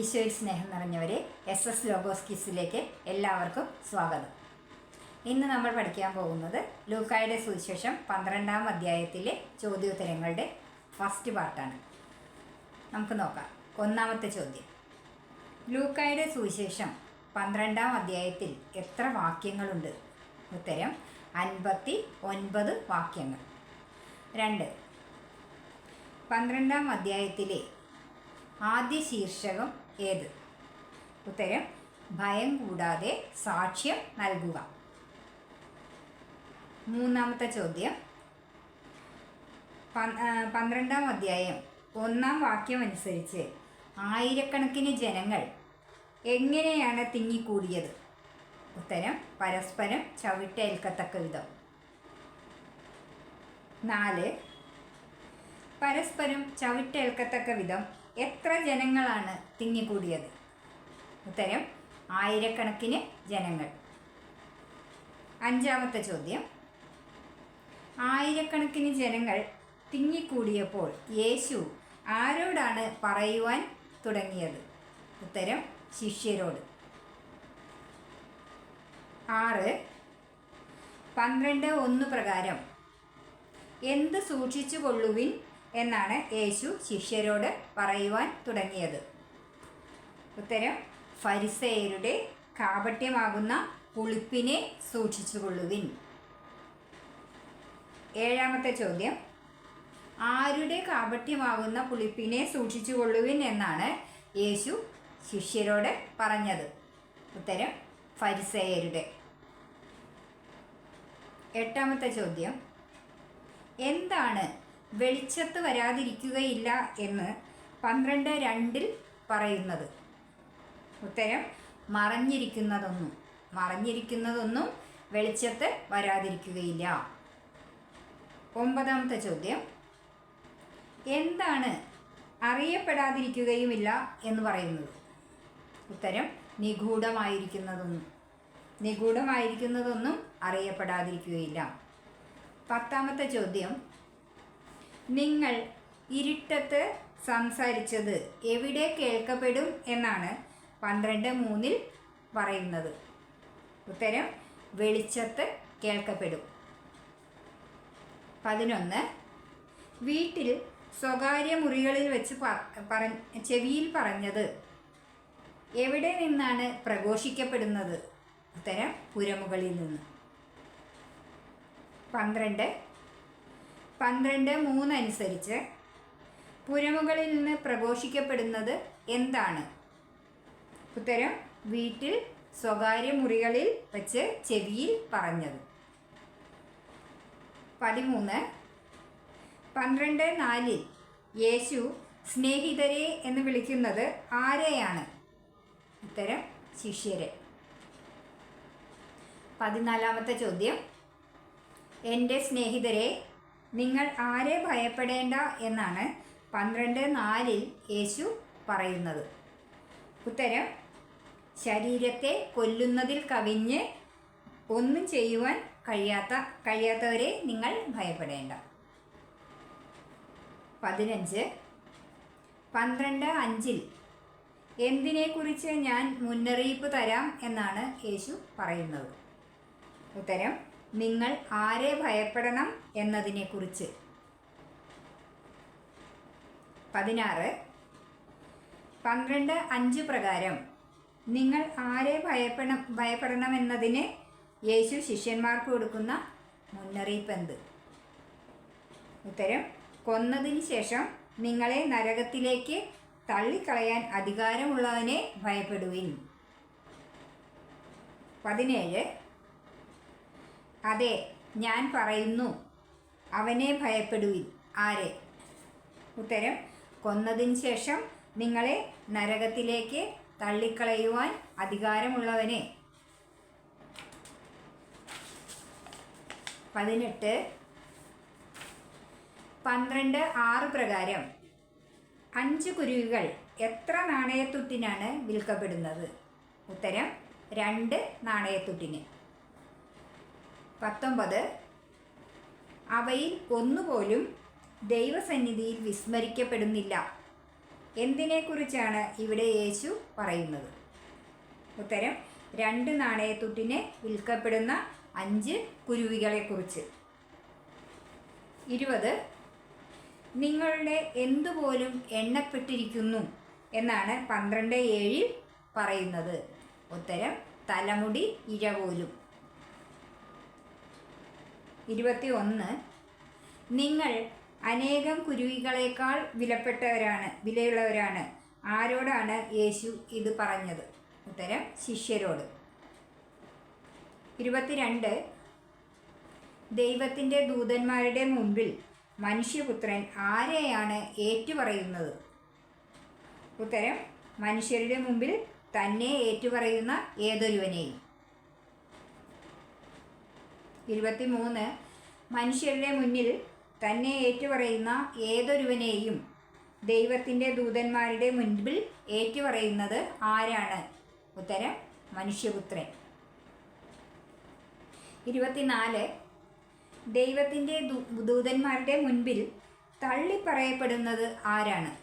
ഈശോയിൽ സ്നേഹം നിറഞ്ഞവരെ എസ് എസ് ലോഗോസ് കിസിലേക്ക് എല്ലാവർക്കും സ്വാഗതം. ഇന്ന് നമ്മൾ പഠിക്കാൻ പോകുന്നത് ലൂക്കായുടെ സുവിശേഷം പന്ത്രണ്ടാം അധ്യായത്തിലെ ചോദ്യോത്തരങ്ങളുടെ ഫസ്റ്റ് പാർട്ടാണ് നമുക്ക് നോക്കാം. ഒന്നാമത്തെ ചോദ്യം. ലൂക്കായുടെ സുവിശേഷം പന്ത്രണ്ടാം അധ്യായത്തിൽ എത്ര വാക്യങ്ങളുണ്ട്? ഉത്തരം അൻപത്തി ഒൻപത് വാക്യങ്ങൾ. രണ്ട്. പന്ത്രണ്ടാം അധ്യായത്തിലെ ആദ്യ ശീർഷകം ഏത്? ഉത്തരം ഭയം കൂടാതെ സാക്ഷ്യം നൽകുക. മൂന്നാമത്തെ ചോദ്യം. പന്ത്രണ്ടാം അധ്യായം ഒന്നാം വാക്യം അനുസരിച്ച് ആയിരക്കണക്കിന് ജനങ്ങൾ എങ്ങനെയാണ് തിങ്ങിക്കൂടിയത്? ഉത്തരം പരസ്പരം ചവിട്ടേൽക്കത്തക്ക വിധം. നാല് പരസ്പരം ചവിട്ടേൽക്കത്തക്ക വിധം എത്ര ജനങ്ങളാണ് തിങ്ങിക്കൂടിയത്? ഉത്തരം ആയിരക്കണക്കിന് ജനങ്ങൾ. അഞ്ചാമത്തെ ചോദ്യം. ആയിരക്കണക്കിന് ജനങ്ങൾ തിങ്ങിക്കൂടിയപ്പോൾ യേശു ആരോടാണ് പറയുവാൻ തുടങ്ങിയത്? ഉത്തരം ശിഷ്യരോട്. ആറ്. പന്ത്രണ്ട് ഒന്ന് പ്രകാരം എന്ത് സൂക്ഷിച്ചു കൊള്ളുവിൻ എന്നാണ് യേശു ശിഷ്യരോട് പറയുവാൻ തുടങ്ങിയത്. ഉത്തരം ഫരിസയരുടെ കാപട്യമാകുന്ന പുളിപ്പിനെ സൂക്ഷിച്ചുകൊള്ളുവിൻ. ഏഴാമത്തെ ചോദ്യം ആരുടെ കാപട്യമാകുന്ന പുളിപ്പിനെ സൂക്ഷിച്ചുകൊള്ളുവിൻ എന്നാണ് യേശു ശിഷ്യരോട് പറഞ്ഞത്. ഉത്തരം ഫരിസയരുടെ. എട്ടാമത്തെ ചോദ്യം എന്താണ് വെളിച്ചത്ത് വരാതിരിക്കുകയില്ല എന്ന് പന്ത്രണ്ട് രണ്ടിൽ പറയുന്നത്. ഉത്തരം മറഞ്ഞിരിക്കുന്നതൊന്നും മറഞ്ഞിരിക്കുന്നതൊന്നും വെളിച്ചത്ത് വരാതിരിക്കുകയില്ല. ഒമ്പതാമത്തെ ചോദ്യം. എന്താണ് അറിയപ്പെടാതിരിക്കുകയുമില്ല എന്ന് പറയുന്നത്? ഉത്തരം നിഗൂഢമായിരിക്കുന്നതൊന്നും നിഗൂഢമായിരിക്കുന്നതൊന്നും അറിയപ്പെടാതിരിക്കുകയില്ല. പത്താമത്തെ ചോദ്യം. നിങ്ങൾ ഇരുട്ടത്ത് സംസാരിച്ചത് എവിടെ കേൾക്കപ്പെടും എന്നാണ് പന്ത്രണ്ട് മൂന്നിൽ പറയുന്നത്. ഉത്തരം വെളിച്ചത്ത് കേൾക്കപ്പെടും. പതിനൊന്ന് വീട്ടിൽ സ്വകാര്യ മുറികളിൽ വെച്ച് പറ ചെവിയിൽ പറഞ്ഞത് എവിടെ നിന്നാണ് പ്രഘോഷിക്കപ്പെടുന്നത്? ഉത്തരം പുരമുകളിൽ നിന്ന്. പന്ത്രണ്ട് പന്ത്രണ്ട് മൂന്ന് അനുസരിച്ച് പുരമുകളിൽ നിന്ന് പ്രഘോഷിക്കപ്പെടുന്നത് എന്താണ്? ഉത്തരം വീട്ടിൽ സ്വകാര്യ മുറികളിൽ വെച്ച് ചെവിയിൽ പറഞ്ഞത്. പതിമൂന്ന് പന്ത്രണ്ട് നാലിൽ യേശു സ്നേഹിതരെ എന്ന് വിളിക്കുന്നത് ആരെയാണ്? ഉത്തരം ശിഷ്യരെ. പതിനാലാമത്തെ ചോദ്യം എന്റെ സ്നേഹിതരെ നിങ്ങൾ ആരെ ഭയപ്പെടേണ്ട എന്നാണ് പന്ത്രണ്ട് നാലിൽ യേശു പറയുന്നത്. ഉത്തരം ശരീരത്തെ കൊല്ലുന്നതിൽ കവിഞ്ഞ് ഒന്നും ചെയ്യുവാൻ കഴിയാത്ത കഴിയാത്തവരെ നിങ്ങൾ ഭയപ്പെടേണ്ട. പതിനഞ്ച് പന്ത്രണ്ട് അഞ്ചിൽ എന്തിനെക്കുറിച്ച് ഞാൻ മുന്നറിയിപ്പ് തരാം എന്നാണ് യേശു പറയുന്നത്. ഉത്തരം നിങ്ങൾ ആരെ ഭയപ്പെടണം എന്നതിനെക്കുറിച്ച്? പതിനാറ്. പന്ത്രണ്ട് അഞ്ച് പ്രകാരം നിങ്ങൾ ആരെ ഭയപ്പെടണം ഭയപ്പെടണമെന്നതിന് യേശു ശിഷ്യന്മാർക്ക് കൊടുക്കുന്ന മുന്നറിയിപ്പ് എന്ത് ഉത്തരം കൊന്നതിന് ശേഷം നിങ്ങളെ നരകത്തിലേക്ക് തള്ളിക്കളയാൻ അധികാരമുള്ളവനെ ഭയപ്പെടുവിൻ. പതിനേഴ്. അതെ ഞാൻ പറയുന്നു. അവനെ ഭയപ്പെടുവിൻ. ആരെ? ഉത്തരം കൊന്നതിന് ശേഷം നിങ്ങളെ നരകത്തിലേക്ക് തള്ളിക്കളയുവാൻ അധികാരമുള്ളവനെ. പതിനെട്ട്. പന്ത്രണ്ട് ആറ് പ്രകാരം. അഞ്ച് കുരുവികൾ എത്ര നാണയത്തുട്ടിനാണ് വിൽക്കപ്പെടുന്നത്? ഉത്തരം രണ്ട് നാണയത്തുട്ടിന്. പത്തൊമ്പത്. അവയിൽ ഒന്നുപോലും ദൈവസന്നിധിയിൽ വിസ്മരിക്കപ്പെടുന്നില്ല. എന്തിനെക്കുറിച്ചാണ് ഇവിടെ യേശു പറയുന്നത്? ഉത്തരം രണ്ട് നാണയത്തുട്ടിനെ വിൽക്കപ്പെടുന്ന അഞ്ച് കുരുവികളെക്കുറിച്ച്. ഇരുപത്. നിങ്ങളുടെ എന്തുപോലും എണ്ണപ്പെട്ടിരിക്കുന്നു എന്നാണ് പന്ത്രണ്ട് ഏഴിൽ പറയുന്നത്. ഉത്തരം തലമുടി ഇര പോലും ഇരുപത്തി ഒന്ന് നിങ്ങൾ അനേകം കുരുവികളേക്കാൾ വിലപ്പെട്ടവരാണ് വിലയുള്ളവരാണ്. ആരോടാണ് യേശു ഇത് പറഞ്ഞത്? ഉത്തരം ശിഷ്യരോട്. ഇരുപത്തിരണ്ട്. ദൈവത്തിന്റെ ദൂതന്മാരുടെ മുമ്പിൽ മനുഷ്യപുത്രൻ ആരെയാണ് ഏറ്റുപറയുന്നത്? ഉത്തരം മനുഷ്യരുടെ മുമ്പിൽ തന്നെ ഏറ്റുപറയുന്ന ഏതൊരുവനെയും. ഇരുപത്തിമൂന്ന്. മനുഷ്യരുടെ മുന്നിൽ തന്നെ ഏറ്റുപറയുന്ന ഏതൊരുവനെയും ദൈവത്തിന്റെ ദൂതന്മാരുടെ മുൻപിൽ ഏറ്റുപറയുന്നത് ആരാണ്? ഉത്തരം മനുഷ്യപുത്രൻ. ഇരുപത്തിനാല്. ദൈവത്തിന്റെ ദൂതന്മാരുടെ മുൻപിൽ തള്ളിപ്പറയപ്പെടുന്നത് ആരാണ്?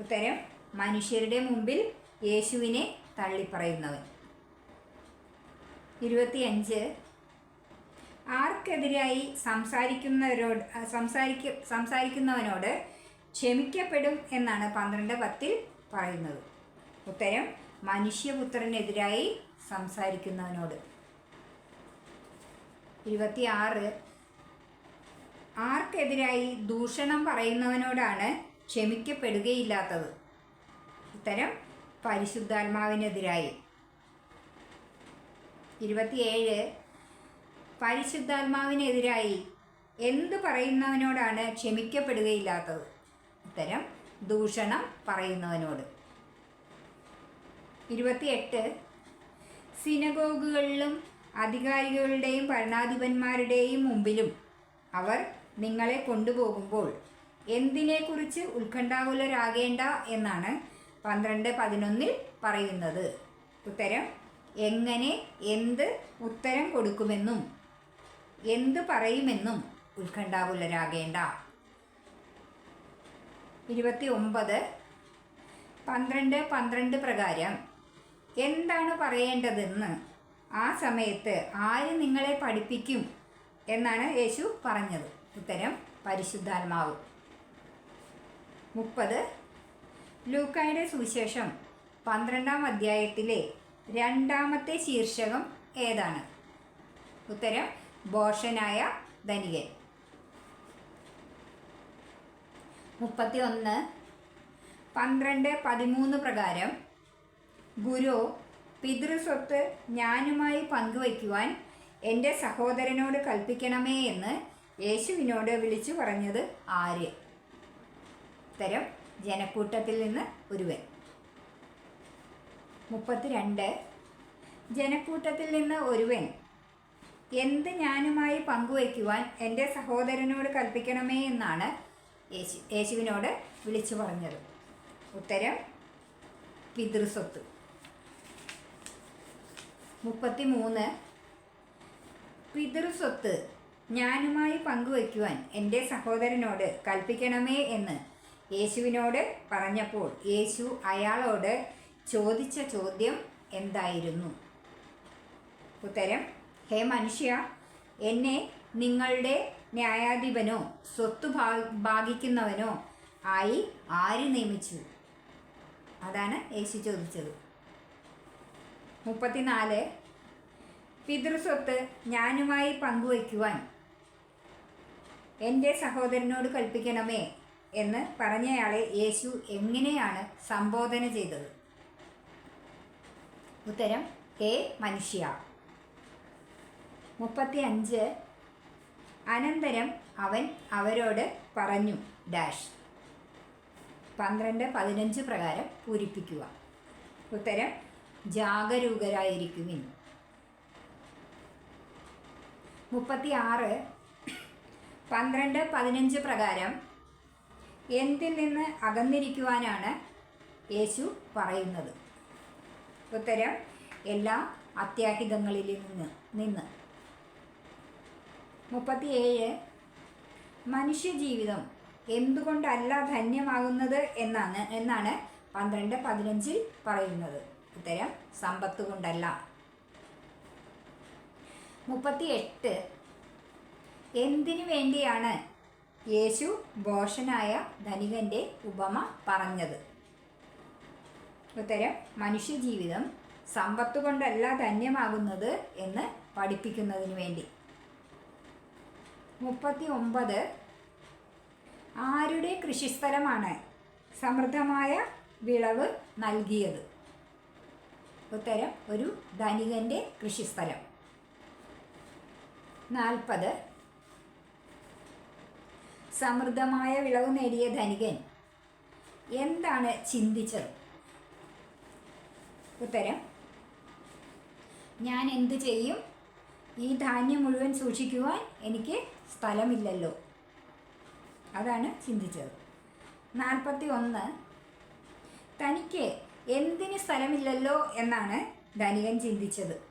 ഉത്തരം മനുഷ്യരുടെ മുമ്പിൽ യേശുവിനെ തള്ളിപ്പറയുന്നവൻ. ഇരുപത്തിയഞ്ച്. ആർക്കെതിരായി സംസാരിക്കുന്നവരോട് സംസാരിക്ക സംസാരിക്കുന്നവനോട് ക്ഷമിക്കപ്പെടും എന്നാണ് പന്ത്രണ്ട് പത്തിൽ പറയുന്നത്. ഉത്തരം മനുഷ്യപുത്രനെതിരായി സംസാരിക്കുന്നവനോട്. ഇരുപത്തിയാറ്. ആർക്കെതിരായി ദൂഷണം പറയുന്നവനോടാണ് ക്ഷമിക്കപ്പെടുകയില്ലാത്തത്. ഉത്തരം പരിശുദ്ധാത്മാവിനെതിരായി. ഇരുപത്തിയേഴ്. പരിശുദ്ധാത്മാവിനെതിരായി എന്ത് പറയുന്നവനോടാണ് ക്ഷമിക്കപ്പെടുകയില്ലാത്തത്? ഉത്തരം ദൂഷണം പറയുന്നവനോട്. ഇരുപത്തിയെട്ട്. സിനഗോഗുകളിലും അധികാരികളുടെയും ഭരണാധിപന്മാരുടെയും മുമ്പിലും അവർ നിങ്ങളെ കൊണ്ടുപോകുമ്പോൾ എന്തിനെക്കുറിച്ച് ഉത്കണ്ഠാകുലരാകേണ്ട എന്നാണ് പന്ത്രണ്ട് പതിനൊന്നിൽ പറയുന്നത്. ഉത്തരം എങ്ങനെ എന്ത് ഉത്തരം കൊടുക്കുമെന്നും എന്ത് പറയുമെന്നും ഉത്കണ്ഠാകുലരാകേണ്ട. ഇരുപത്തി ഒമ്പത് പന്ത്രണ്ട് പന്ത്രണ്ട് പ്രകാരം എന്താണ് പറയേണ്ടതെന്ന് ആ സമയത്ത് ആര് നിങ്ങളെ പഠിപ്പിക്കും എന്നാണ് യേശു പറഞ്ഞത്. ഉത്തരം പരിശുദ്ധാത്മാവ്. മുപ്പത് ലൂക്കായുടെ സുവിശേഷം പന്ത്രണ്ടാം അധ്യായത്തിലെ രണ്ടാമത്തെ ശീർഷകം ഏതാണ്? ഉത്തരം ബോഷനായ ധനികൻ. മുപ്പത്തി ഒന്ന് പന്ത്രണ്ട് പതിമൂന്ന് പ്രകാരം ഗുരു പിതൃസ്വത്ത് ഞാനുമായി പങ്കുവയ്ക്കുവാൻ എന്റെ സഹോദരനോട് കൽപ്പിക്കണമേ എന്ന് യേശുവിനോട് വിളിച്ചു പറഞ്ഞത് ആര്? ഉത്തരം ജനക്കൂട്ടത്തിൽ നിന്ന് ഒരുവൻ. മുപ്പത്തിരണ്ട്. ജനക്കൂട്ടത്തിൽ നിന്ന് ഒരുവൻ. എന്ത് ഞാനുമായി പങ്കുവയ്ക്കുവാൻ എന്റെ സഹോദരനോട് കൽപ്പിക്കണമേ എന്നാണ് യേശു യേശുവിനോട് വിളിച്ചു പറഞ്ഞത്. ഉത്തരം പിതൃസ്വത്ത്. മുപ്പത്തി മൂന്ന് പിതൃസ്വത്ത് ഞാനുമായി പങ്കുവയ്ക്കുവാൻ എന്റെ സഹോദരനോട് കൽപ്പിക്കണമേ എന്ന് യേശുവിനോട് പറഞ്ഞപ്പോൾ യേശു അയാളോട് ചോദിച്ച ചോദ്യം എന്തായിരുന്നു? ഉത്തരം ഹേ മനുഷ്യ എന്നെ നിങ്ങളുടെ ന്യായാധിപനോ സ്വത്ത് ഭാഗിക്കുന്നവനോ ആയി ആര് നിയമിച്ചു? അതാണ് യേശു ചോദിച്ചത്. മുപ്പത്തിനാല് പിതൃസ്വത്ത് ഞാനുമായി പങ്കുവയ്ക്കുവാൻ എന്റെ സഹോദരനോട് കൽപ്പിക്കണമേ എന്ന് പറഞ്ഞയാളെ യേശു എങ്ങനെയാണ് സംബോധന ചെയ്തത്? ഉത്തരം എ മനുഷ്യ. മുപ്പത്തി അഞ്ച് അനന്തരം അവൻ അവരോട് പറഞ്ഞു ഡാഷ്. പന്ത്രണ്ട് പതിനഞ്ച് പ്രകാരം പൂരിപ്പിക്കുക. ഉത്തരം ജാഗരൂകരായിരിക്കുവിൻ. മുപ്പത്തി ആറ് പന്ത്രണ്ട് പതിനഞ്ച് പ്രകാരം എന്തിൽ നിന്ന് അകന്നിരിക്കുവാനാണ് യേശു പറയുന്നത്? ഉത്തരം എല്ലാ അത്യാഹിതങ്ങളിൽ നിന്ന് നിന്ന്. മുപ്പത്തിയേഴ്. മനുഷ്യജീവിതം എന്തുകൊണ്ടല്ല ധന്യമാകുന്നത് എന്നാണ് എന്നാണ് പന്ത്രണ്ട് പതിനഞ്ചിൽ പറയുന്നത്. ഉത്തരം സമ്പത്ത് കൊണ്ടല്ല. മുപ്പത്തി എട്ട് എന്തിനു വേണ്ടിയാണ് യേശു ബോഷനായ ധനികന്റെ ഉപമ പറഞ്ഞത്? ഉത്തരം മനുഷ്യജീവിതം സമ്പത്ത് കൊണ്ടല്ല ധന്യമാകുന്നത് എന്ന് പഠിപ്പിക്കുന്നതിന് വേണ്ടി. മുപ്പത്തി ഒമ്പത് ആരുടെ കൃഷിസ്ഥലമാണ് സമൃദ്ധമായ വിളവ് നൽകിയത്? ഉത്തരം ഒരു ധനികന്റെ കൃഷിസ്ഥലം. നാൽപ്പത് സമൃദ്ധമായ വിളവ് നേടിയ ധനികൻ. എന്താണ് ചിന്തിച്ചത്? ഉത്തരം. ഞാൻ എന്ത് ചെയ്യും? ഈ ധാന്യം മുഴുവൻ സൂക്ഷിക്കുവാൻ എനിക്ക് സ്ഥലമില്ലല്ലോ. അതാണ് ചിന്തിച്ചത്. നാൽപ്പത്തി ഒന്ന് തനിക്ക് എന്തിന് സ്ഥലമില്ലല്ലോ എന്നാണ് ധനികൻ ചിന്തിച്ചത്.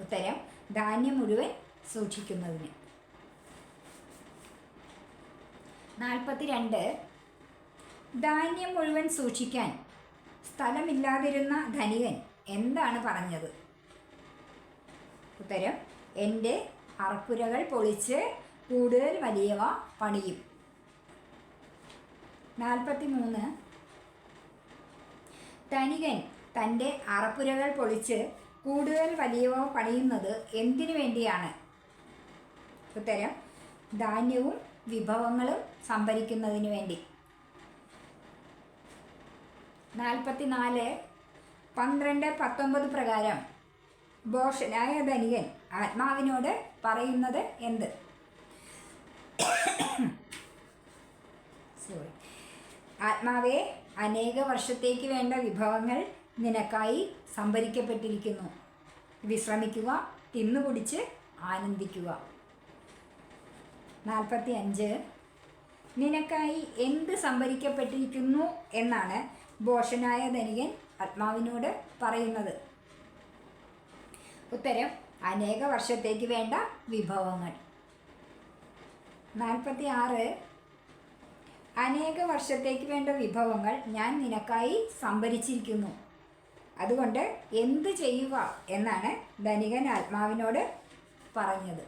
ഉത്തരം ധാന്യം മുഴുവൻ സൂക്ഷിക്കുന്നതിന്. നാൽപ്പത്തി രണ്ട് ധാന്യം മുഴുവൻ സൂക്ഷിക്കാൻ സ്ഥലമില്ലാതിരുന്ന ധനികൻ എന്താണ് പറഞ്ഞത്? ഉത്തരം എന്റെ അറപ്പുരകൾ പൊളിച്ച് കൂടുതൽ വലിയവ പണിയും. നാൽപ്പത്തി മൂന്ന് ധനികൻ തന്റെ അറപ്പുരകൾ പൊളിച്ച് കൂടുതൽ വലിയവ പണിയുന്നത് എന്തിനു വേണ്ടിയാണ്? ഉത്തരം ധാന്യവും വിഭവങ്ങളും സംഭരിക്കുന്നതിന് വേണ്ടി. നാൽപ്പത്തിനാല് പന്ത്രണ്ട് പത്തൊമ്പത് പ്രകാരം ബോഷനായ ധനികൻ ആത്മാവിനോട് പറയുന്നത് എന്ത്? സോറി ആത്മാവെ അനേക വർഷത്തേക്ക് വേണ്ട വിഭവങ്ങൾ നിനക്കായി സംഭരിക്കപ്പെട്ടിരിക്കുന്നു. വിശ്രമിക്കുക തിന്നുകുടിച്ച് ആനന്ദിക്കുക. നാൽപ്പത്തി അഞ്ച് നിനക്കായി എന്ത് സംഭരിക്കപ്പെട്ടിരിക്കുന്നു എന്നാണ് ഭോഷനായ ധനികൻ ആത്മാവിനോട് പറയുന്നത്. ഉത്തരം അനേക വർഷത്തേക്ക് വേണ്ട വിഭവങ്ങൾ. നാൽപ്പത്തി ആറ് അനേക വർഷത്തേക്ക് വേണ്ട വിഭവങ്ങൾ ഞാൻ നിനക്കായി സംഭരിച്ചിരിക്കുന്നു. അതുകൊണ്ട് എന്ത് ചെയ്യുക എന്നാണ് ധനികൻ ആത്മാവിനോട് പറഞ്ഞത്.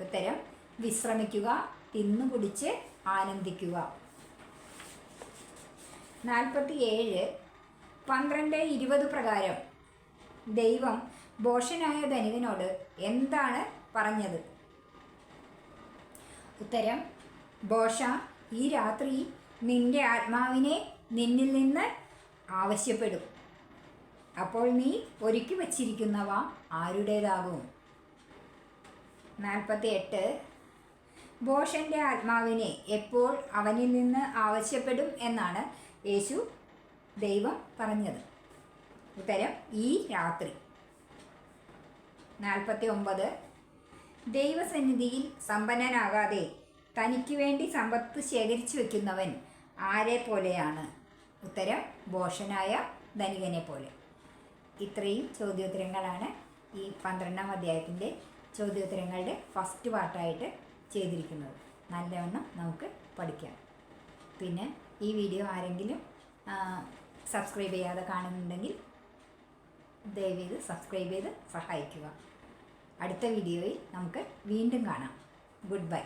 ഉത്തരം വിശ്രമിക്കുക തിന്നുകുടിച്ച് ആനന്ദിക്കുക. നാൽപ്പത്തി ഏഴ് പന്ത്രണ്ട് ഇരുപത് പ്രകാരം ദൈവം ബോഷനായ ധനികനോട് എന്താണ് പറഞ്ഞത്? ഉത്തരം ഭോഷ ഈ രാത്രി നിന്റെ ആത്മാവിനെ നിന്നിൽ നിന്ന് ആവശ്യപ്പെടും. അപ്പോൾ നീ ഒരുക്കി വച്ചിരിക്കുന്നവ ആരുടേതാകും? നാൽപ്പത്തി എട്ട് ബോഷന്റെ ആത്മാവിനെ എപ്പോൾ അവനിൽ നിന്ന് ആവശ്യപ്പെടും? എന്നാണ് യേശു ദൈവം പറഞ്ഞത്. ഉത്തരം ഈ രാത്രി. നാൽപ്പത്തി ഒമ്പത് ദൈവസന്നിധിയിൽ സമ്പന്നനാകാതെ തനിക്ക് വേണ്ടി സമ്പത്ത് ശേഖരിച്ചു വെക്കുന്നവൻ ആരെ പോലെയാണ്? ഉത്തരം ബോഷനായ ധനികനെ പോലെ. ഇത്രയും ചോദ്യോത്തരങ്ങളാണ് ഈ പന്ത്രണ്ടാം അധ്യായത്തിന്റെ ചോദ്യോത്തരങ്ങളുടെ ഫസ്റ്റ് പാർട്ടായിട്ട് ചെയ്തിരിക്കുന്നത്. നല്ലവണ്ണം നമുക്ക് പഠിക്കാം. പിന്നെ ഈ വീഡിയോ ആരെങ്കിലും സബ്സ്ക്രൈബ് ചെയ്യാതെ കാണുന്നുണ്ടെങ്കിൽ ദയവേത് സബ്സ്ക്രൈബ് ചെയ്ത് സഹായിക്കുക. അടുത്ത വീഡിയോയിൽ നമുക്ക് വീണ്ടും കാണാം. Good bye